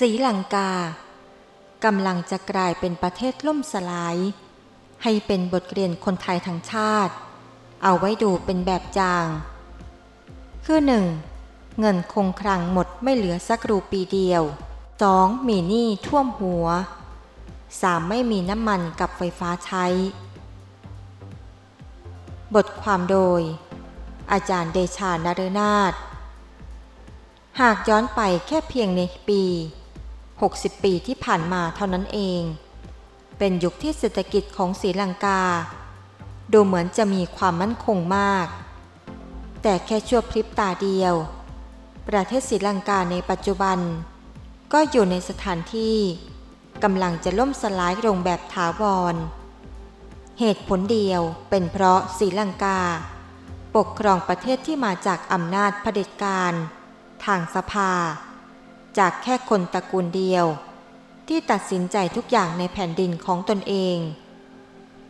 ศรีลังกากำลังจะกลายเป็นประเทศล่มสลาย ให้เป็นบทเรียนคนไทยทั้งชาติ เอาไว้ดูเป็นแบบอย่าง คือหนึ่งเงินคงคลังหมดไม่เหลือสักรูปีเดียว 2. มีหนี้ท่วมหัว 3. ไม่มีน้ำมันกับไฟฟ้าใช้ บทความโดย อาจารย์เดชานาฤนาถหากย้อนไปแค่เพียงในปี 60 ปีที่ผ่านมาเท่านั้นเอง เป็นยุคที่เศรษฐกิจของศรีลังกา ดูเหมือนจะมีความมั่นคงมาก แต่แค่ชั่วพริบตาเดียว ประเทศศรีลังกาในปัจจุบัน ก็อยู่ในสถานที่กำลังจะล่มสลายลงแบบถาวร เหตุผลเดียวเป็นเพราะศรีลังกา ปกครองประเทศที่มาจากอำนาจเผด็จการ ทางสภา จากแค่คนตระกูลเดียว ที่ตัดสินใจทุกอย่างในแผ่นดินของตนเอง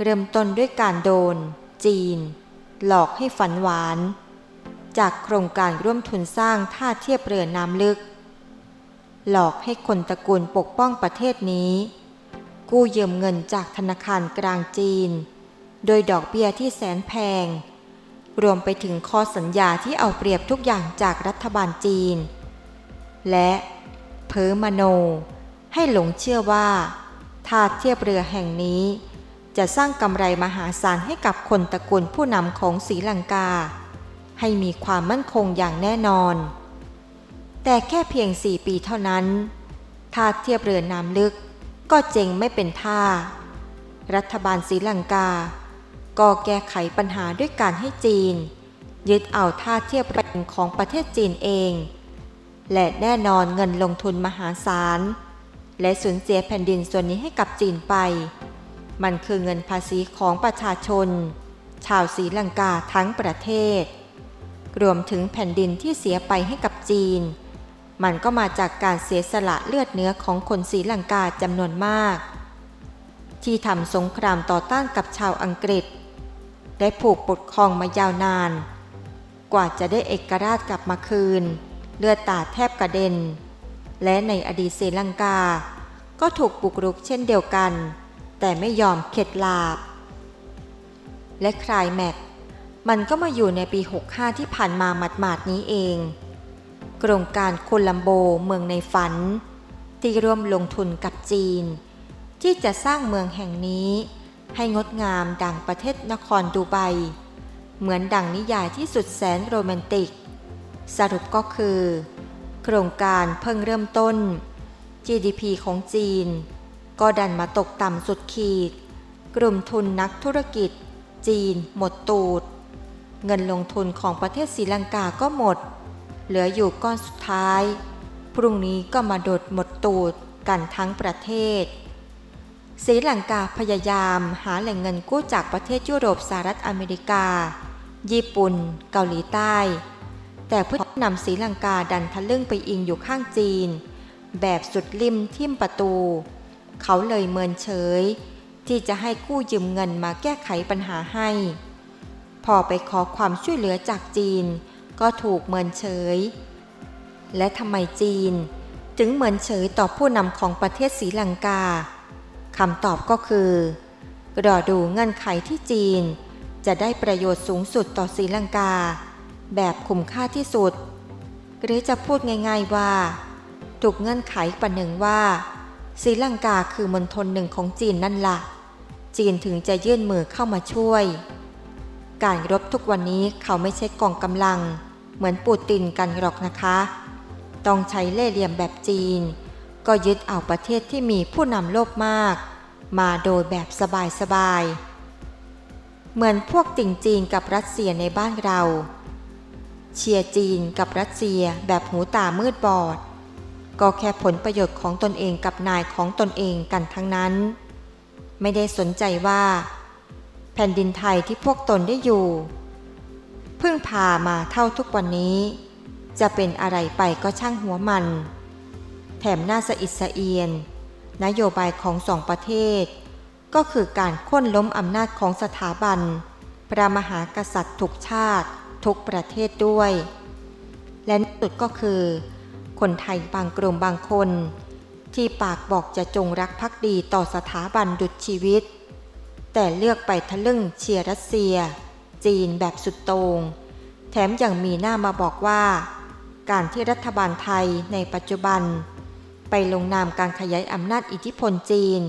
เริ่มต้นด้วยการโดน จีน หลอกให้ฝันหวาน จากโครงการร่วมทุนสร้างท่าเทียบเรือน้ำลึก หลอกให้คนตระกูลปกป้องประเทศนี้ กู้ยืมเงินจากธนาคารกลางจีน โดยดอกเบี้ยที่แสนแพงรวมไปถึงข้อสัญญาที่เอาเปรียบทุกอย่างจากรัฐบาลจีน และเพ้อมโน ให้หลงเชื่อว่าท่าเทียบเรือแห่งนี้ จะสร้างกำไรมหาศาลให้กับคนตระกูลผู้นำของศรีลังกา ให้มีความมั่นคงอย่างแน่นอน แต่แค่เพียงสี่ปีเท่านั้นท่าเทียบเรือน้ำลึกก็เจงไม่เป็นท่า รัฐบาลศรีลังกา ก็แก้ไขปัญหาด้วยการให้จีน ยึดเอาท่าเทียบเรือของประเทศจีนเอง และแน่นอนเงินลงทุนมหาศาล และสูญเสียแผ่นดินส่วนนี้ให้กับจีนไป มันคือเงินภาษีของประชาชน ชาวศรีลังกาทั้งประเทศ รวมถึงแผ่นดินที่เสียไปให้กับจีน มันก็มาจากการเสียสละเลือดเนื้อของคนศรีลังกาจำนวนมาก ที่ทำสงครามต่อต้านกับชาวอังกฤษ ได้ผูกปกครองมายาวนาน กว่าจะได้เอกราชกลับมาคืน เลือดตาแทบกระเด็น และในอดีตศรีลังกา ก็ถูกปลุกรุกเช่นเดียวกัน แต่ไม่ยอมเข็ดลาบ และคลายแม็กมันก็มาอยู่ในปี 65 ที่ผ่านมาหมาดๆนี้เองโครงการโคลัมโบเมืองในฝัน ที่ร่วมลงทุนกับจีน ที่จะสร้างเมืองแห่งนี้ ให้งดงามดังประเทศนครดูไบ เหมือนดังนิยายที่สุดแสนโรแมนติก สรุปก็คือ โครงการเพิ่งเริ่มต้น GDP ของจีน ก็ดันมาตกต่ำสุดขีด กลุ่มทุนนักธุรกิจ จีน หมดตูด เงินลงทุนของประเทศศรีลังกาก็หมด เหลืออยู่ก้อนสุดท้าย พรุ่งนี้ก็มาโดดหมดตูดกันทั้งประเทศศรีลังกาพยายามหาแหล่งเงินกู้จากประเทศยุโรปสหรัฐอเมริกา ญี่ปุ่น เกาหลีใต้ แต่ผู้นำศรีลังกาดันทะลึ่งไปอิงอยู่ข้างจีน แบบสุดริมทิ่มประตู เขาเลยเมินเฉย ที่จะให้กู้ยืมเงินมาแก้ไขปัญหาให้ พอไปขอความช่วยเหลือจากจีน ก็ถูกเมินเฉย และทำไมจีน ถึงเมินเฉยต่อผู้นำของประเทศศรีลังกาคำตอบก็คือรอดูเงื่อนไขที่จีน จะได้ประโยชน์สูงสุดต่อศรีลังกา แบบคุ้มค่าที่สุด หรือจะพูดง่ายๆว่า ถูกเงื่อนไขประหนึ่งว่าศรีลังกาคือมณฑลหนึ่งของจีนนั่นละ่ะ จีนถึงจะยื่นมือเข้ามาช่วย การรบทุกวันนี้เขาไม่ใช่กองกำลัง เหมือนปูตินกันหรอกนะคะ ต้องใช้เล่ห์เหลี่ยมแบบจีน ก็ยึดเอาประเทศที่มีผู้นำโลภมาก มาโดยแบบสบายๆเหมือนพวกติ่งจีนกับรัสเซียในบ้านเรา เชียร์จีนกับรัสเซียแบบหูตามืดบอด ก็แค่ผลประโยชน์ของตนเองกับนายของตนเองกันทั้งนั้น ไม่ได้สนใจว่า แผ่นดินไทยที่พวกตนได้อยู่เพิ่งพามาเท่าทุกวันนี้ จะเป็นอะไรไปก็ช่างหัวมัน แถมน่าสะอิดสะเอียน นโยบายของสองประเทศ ก็คือการค้นล้มอำนาจของสถาบันพระมหากษัตริย์ทุกชาติ ทุกประเทศด้วย และสุดก็คือ คนไทยบางกลุ่มบางคน ที่ปากบอกจะจงรักภักดีต่อสถาบันดุจชีวิต แต่เลือกไปทะลึ่งเชียร์รัสเซีย จีนแบบสุดโตง่งแถมยังมีหน้ามาบอกว่า การที่รัฐบาลไทยในปัจจุบัน ไปลงนามการขยายอำนาจอิทธิพลจีน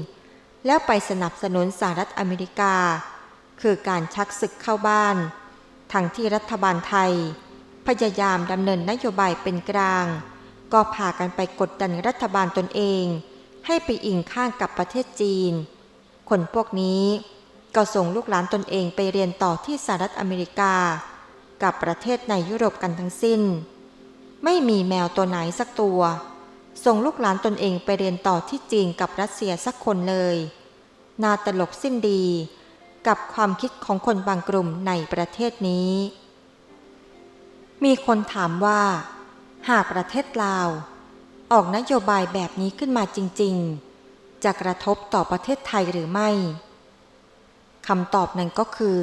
แล้วไปสนับสนุนสหรัฐอเมริกา คือการชักศึกเข้าบ้าน ทั้งที่รัฐบาลไทย พยายามดำเนินนโยบายเป็นกลาง ก็พากันไปกดดันรัฐบาลตนเอง ให้ไปอิงข้างกับประเทศจีน คนพวกนี้ก็ส่งลูกหลานตนเองไปเรียนต่อที่สหรัฐอเมริกา กับประเทศในยุโรปกันทั้งสิ้น ไม่มีแมวตัวไหนสักตัว ส่งลูกหลานตนเองไปเรียนต่อที่จีนกับรัสเซียสักคนเลย นาตลกสิ้นดี กับความคิดของคนบางกลุ่มในประเทศนี้ มีคนถามว่า หากประเทศลาว ออกนโยบายแบบนี้ขึ้นมาจริง ๆ จะกระทบต่อประเทศไทยหรือไม่คำตอบนั้นก็คือ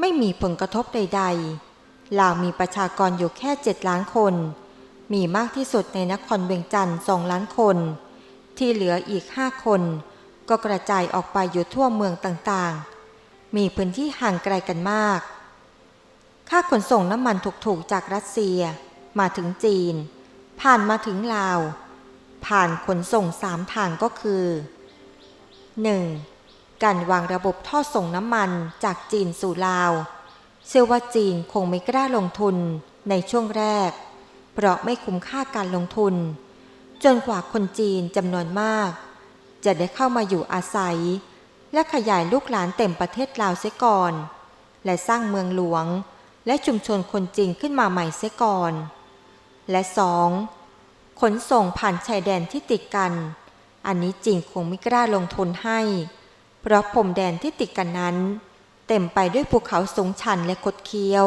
ไม่มีผลกระทบใด ๆ ลาวมีประชากรอยู่แค่เจ็ดล้านคน มีมากที่สุดในนครเวียงจันทร์สองล้านคน ที่เหลืออีกห้าคนก็กระจายออกไปอยู่ทั่วเมืองต่างๆ มีพื้นที่ห่างไกลกันมาก ค่าขนส่งน้ำมันถูกๆจากรัสเซียมาถึงจีน ผ่านมาถึงลาว ผ่านขนส่งสามทางก็คือ 1. การวางระบบท่อส่งน้ำมันจากจีนสู่ลาว เชื่อว่าจีนคงไม่กล้าลงทุนในช่วงแรก เพราะไม่คุ้มค่าการลงทุน จนกว่าคนจีนจำนวนมาก จะได้เข้ามาอยู่อาศัย และขยายลูกหลานเต็มประเทศลาวเสียก่อน และสร้างเมืองหลวง และชุมชนคนจีนขึ้นมาใหม่เสียก่อน และสองขนส่งผ่านชายแดนที่ติดกัน อันนี้จีนคงไม่กล้าลงทุนให้ เพราะพรมแดนที่ติดกันนั้น เต็มไปด้วยภูเขาสูงชันและคดเคี้ยว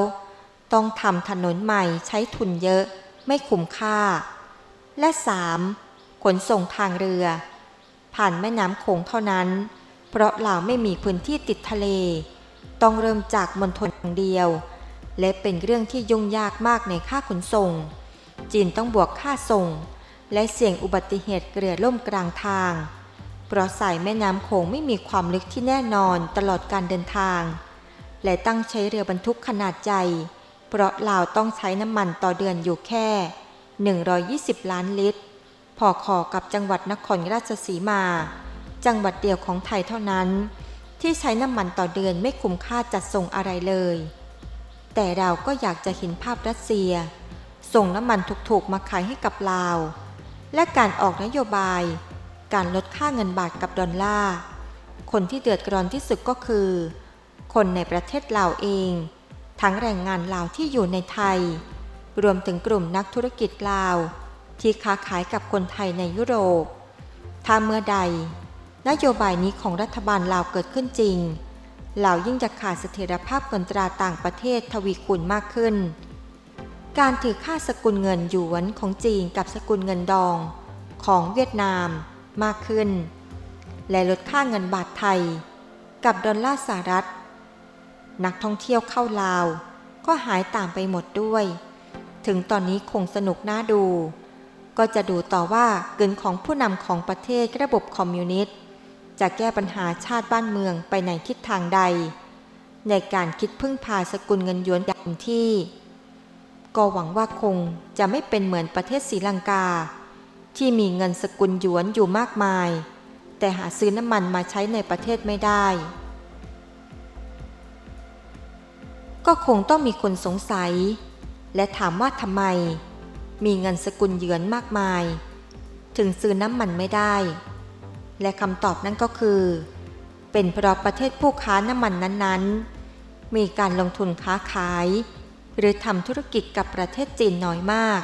ต้องทำถนนใหม่ใช้ทุนเยอะไม่คุ้มค่า และสามขนส่งทางเรือ ผ่านแม่น้ำโขงเท่านั้น เพราะลาวไม่มีพื้นที่ติดทะเล ต้องเริ่มจากมณฑลอย่างเดียว และเป็นเรื่องที่ยุ่งยากมากในค่าขนส่ง จีนต้องบวกค่าส่ง และเสี่ยงอุบัติเหตุเรือล่มกลางทาง เพราะสายแม่น้ำโขงไม่มีความลึกที่แน่นอนตลอดการเดินทาง และตั้งใช้เรือบรรทุกขนาดใหญ่เพราะลาวต้องใช้น้ำมันต่อเดือนอยู่แค่ 120 ล้านลิตร พอขอกับจังหวัดนครราชสีมา จังหวัดเดียวของไทยเท่านั้น ที่ใช้น้ำมันต่อเดือนไม่คุ้มค่าจัดส่งอะไรเลย แต่เราก็อยากจะเห็นภาพรัสเซีย ส่งน้ำมันถูกๆมาขายให้กับลาว และการออกนโยบาย การลดค่าเงินบาทกับดอลลาร์คนที่เดือดร้อนที่สุดก็คือ คนในประเทศลาวเอง ทั้งแรงงานลาวที่อยู่ในไทย รวมถึงกลุ่มนักธุรกิจลาว ที่ค้าขายกับคนไทยในยุโรป ถ้าเมื่อใด นโยบายนี้ของรัฐบาลลาวเกิดขึ้นจริงลาวยิ่งจะขาดเสถียรภาพเงินตราต่างประเทศทวีคูณมากขึ้น การถือค่าสกุลเงินหยวนของจีนกับสกุลเงินดองของเวียดนามมากขึ้น และลดค่าเงินบาทไทย กับดอลลาร์สหรัฐ นักท่องเที่ยวเข้าลาว ก็หายตามไปหมดด้วย ถึงตอนนี้คงสนุกน่าดู ก็จะดูต่อว่าเกินของผู้นำของประเทศระบบคอมมิวนิสต์ จะแก้ปัญหาชาติบ้านเมืองไปในทิศทางใด ในการคิดพึ่งพาสกุลเงินหยวนอย่างที่ ก็หวังว่าคงจะไม่เป็นเหมือนประเทศศรีลังกา ที่มีเงินสกุลหยวนอยู่มากมาย แต่หาซื้อน้ำมันมาใช้ในประเทศไม่ได้ ก็คงต้องมีคนสงสัย และถามว่าทำไม มีเงินสกุลหยวนมากมาย ถึงซื้อน้ำมันไม่ได้ และคำตอบนั่นก็คือ เป็นเพราะประเทศผู้ค้าน้ำมันนั้นๆ มีการลงทุนค้าขาย หรือทำธุรกิจกับประเทศจีนน้อยมาก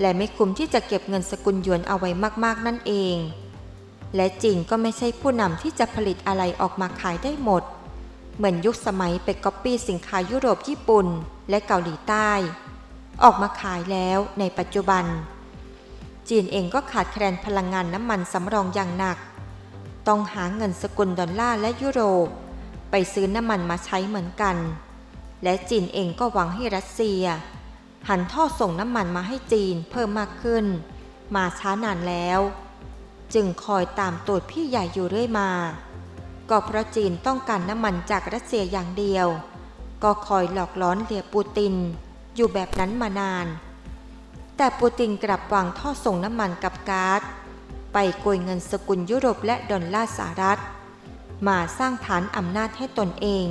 และไม่คุ้มที่จะเก็บเงินสกุลหยวนเอาไว้มากๆนั่นเอง และจีนก็ไม่ใช่ผู้นำที่จะผลิตอะไรออกมาขายได้หมด เหมือนยุคสมัยไปก๊อปปี้สินค้ายุโรปญี่ปุ่นและเกาหลีใต้ ออกมาขายแล้วในปัจจุบันจีนเองก็ขาดแคลนพลังงานน้ำมันสำรองอย่างหนัก ต้องหาเงินสกุลดอลลาร์และยุโรป ไปซื้อน้ำมันมาใช้เหมือนกัน และจีนเองก็หวังให้รัสเซีย หันท่อส่งน้ำมันมาให้จีนเพิ่มมากขึ้น มาช้านานแล้ว จึงคอยตามตูดพี่ใหญ่อยู่เรื่อยมา ก็เพราะจีนต้องการน้ำมันจากรัสเซียอย่างเดียว ก็คอยหลอกล้อนเลียปูตินอยู่แบบนั้นมานาน แต่ปูตินกลับวางท่อส่งน้ำมันกับก๊าซ ไปโกยเงินสกุลยุโรปและดอลลาร์สหรัฐ มาสร้างฐานอำนาจให้ตนเอง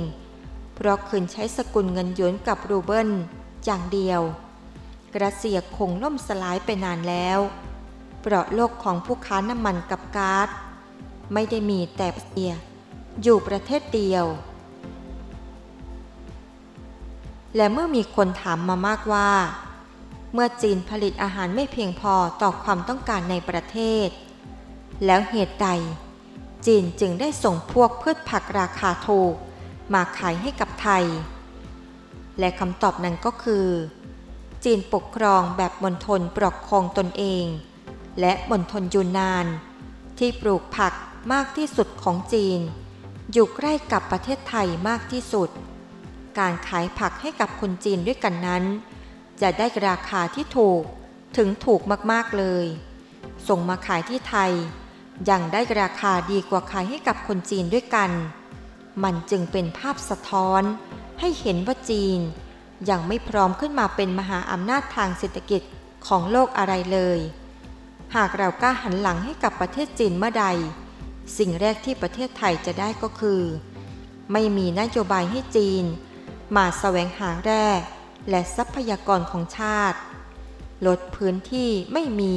เพราะคืนใช้สกุลเงินหยวนกับรูเบิลอย่างเดียว รัสเซียคงล่มสลายไปนานแล้วเพราะโลกของผู้ค้าน้ำมันกับก๊าซไม่ได้มีแต่เซียอยู่ประเทศเดียว และเมื่อมีคนถามมามากว่า เมื่อจีนผลิตอาหารไม่เพียงพอต่อความต้องการในประเทศ แล้วเหตุใด จีนจึงได้ส่งพวกพืชผักราคาถูก มาขายให้กับไทย และคำตอบนั้นก็คือ จีนปกครองแบบมณฑลปกครองตนเอง และมณฑลยูนนาน ที่ปลูกผักมากที่สุดของจีน อยู่ใกล้กับประเทศไทยมากที่สุด การขายผักให้กับคนจีนด้วยกันนั้น จะได้ราคาที่ถูกถึงถูกมากๆเลย ส่งมาขายที่ไทย ยังได้ราคาดีกว่าขายให้กับคนจีนด้วยกัน มันจึงเป็นภาพสะท้อน ให้เห็นว่าจีน ยังไม่พร้อมขึ้นมาเป็นมหาอำนาจทางเศรษฐกิจของโลกอะไรเลย หากเรากล้าหันหลังให้กับประเทศจีนเมื่อใด สิ่งแรกที่ประเทศไทยจะได้ก็คือ ไม่มีนโยบายให้จีน มาแสวงหาแร่และทรัพยากรของชาติ ลดพื้นที่ไม่มี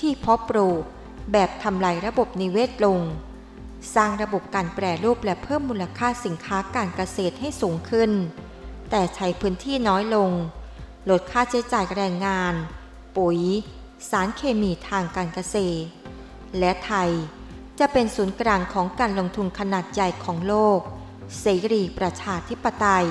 ที่เพาะปลูก แบบทำลายระบบนิเวศลง สร้างระบบการแปรรูปและเพิ่มมูลค่าสินค้าการเกษตรให้สูงขึ้น แต่ใช้พื้นที่น้อยลง ลดค่าใช้จ่ายแรงงาน ปุ๋ย สารเคมีทางการเกษตร และไทยจะเป็นศูนย์กลางของการลงทุนขนาดใหญ่ของโลก เสรีประชาธิปไตย